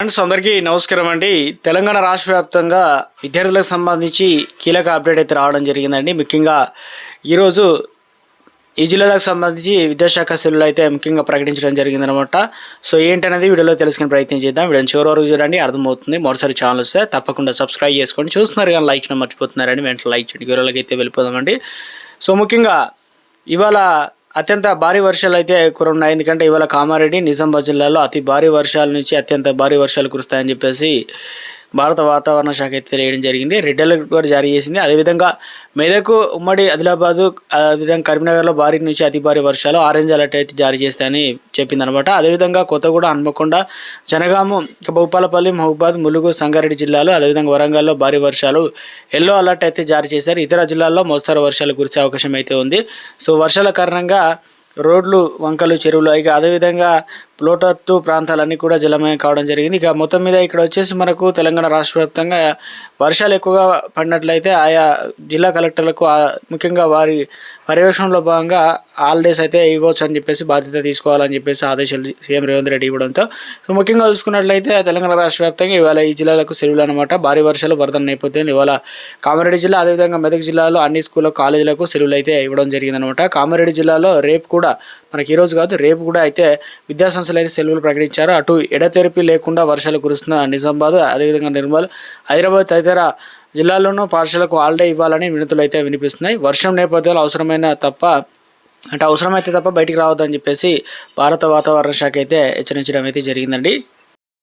Friends అందరికీ నమస్కారం అండి. తెలంగాణ రాష్ట్ర వ్యాప్తంగా విద్యార్థులకు సంబంధించి కీలక అప్డేట్ అయితే రావడం జరిగిందండి. ముఖ్యంగా ఈరోజు ఈ జిల్లాలకు సంబంధించి విద్యాశాఖ సెల్లులు అయితే ముఖ్యంగా ప్రకటించడం జరిగిందనమాట సో ఏంటనేది వీడియోలో తెలుసుకునే ప్రయత్నం చేద్దాం. వీడియోని చివరి వరకు చూడండి. అర్థమవుతుంది. మరోసారి ఛానల్ వస్తే తప్పకుండా సబ్స్క్రైబ్ చేసుకోండి చూస్తున్నారు కానీ లైక్ చేయడం మర్చిపోతున్నారండి వెంటనే లైక్ చేయండి. వీడియోలోకి అయితే వెళ్ళిపోదామండి. సో ముఖ్యంగా ఇవాళ అత్యంత భారీ వర్షాలు అయితే కురున్నాయి. ఎందుకంటే ఇవాళ కామారెడ్డి నిజామాబాద్ జిల్లాలో అతి భారీ వర్షాల నుంచి అత్యంత భారీ వర్షాలు కురుస్తాయని చెప్పేసి భారత వాతావరణ శాఖ అయితే తెలియడం జరిగింది. రెడ్ అలర్ట్ కూడా జారీ చేసింది. అదేవిధంగా మెదక్ ఉమ్మడి ఆదిలాబాదు అదేవిధంగా కరీంనగర్లో భారీ నుంచి అతి భారీ వర్షాలు ఆరెంజ్ అలర్ట్ అయితే జారీ చేస్తాయని చెప్పింది అనమాట అదేవిధంగా కొత్తగూడ హన్మకొండ జనగాము భూపాలపల్లి మహబూబాద్ ములుగు సంగారెడ్డి జిల్లాలో అదేవిధంగా వరంగల్లో భారీ వర్షాలు ఎల్లో అలర్ట్ అయితే జారీ చేశారు. ఇతర జిల్లాల్లో మోస్తారు వర్షాలు కురిసే అవకాశం అయితే ఉంది. సో వర్షాల కారణంగా రోడ్లు వంకలు చెరువులు ఇక అదేవిధంగా లోతట్టు ప్రాంతాలన్నీ కూడా జలమయం కావడం జరిగింది. ఇక మొత్తం మీద ఇక్కడ వచ్చేసి మనకు తెలంగాణ రాష్ట్ర వ్యాప్తంగా వర్షాలు ఎక్కువగా పడినట్లయితే ఆయా జిల్లా కలెక్టర్లకు ముఖ్యంగా వారి పర్యవేక్షణలో భాగంగా హాలిడేస్ అయితే ఇవ్వచ్చు అని చెప్పేసి బాధ్యత తీసుకోవాలని చెప్పేసి ఆదేశాలు సీఎం రేవంత్ రెడ్డి ఇవ్వడంతో సో ముఖ్యంగా చూసుకున్నట్లయితే తెలంగాణ రాష్ట్ర వ్యాప్తంగా ఇవాళ ఈ జిల్లాలకు సెలవులు అనమాట భారీ వర్షాలు వరద నేపథ్యంలో ఇవాళ కామారెడ్డి జిల్లా అదేవిధంగా మెదక్ జిల్లాలో అన్ని స్కూళ్ళ కాలేజీలకు సెలవులు అయితే ఇవ్వడం జరిగిందనమాట కామారెడ్డి జిల్లాలో రేపు కూడా మనకి ఈరోజు కాదు రేపు కూడా అయితే విద్యాసంస్థలు అయితే సెలవులు ప్రకటించారు. అటు ఎడతెరిపి లేకుండా వర్షాలు కురుస్తున్న నిజామాబాద్ అదేవిధంగా నిర్మల్ హైదరాబాద్ తదితర ఇతర జిల్లాల్లోనూ పాఠశాలకు హాలిడే ఇవ్వాలని వినతులు అయితే వినిపిస్తున్నాయి. వర్షం నేపథ్యంలో అవసరమైన తప్ప అంటే అవసరమైతే తప్ప బయటికి రావద్దని చెప్పేసి భారత వాతావరణ శాఖ అయితే హెచ్చరించడం అయితే జరిగిందండి.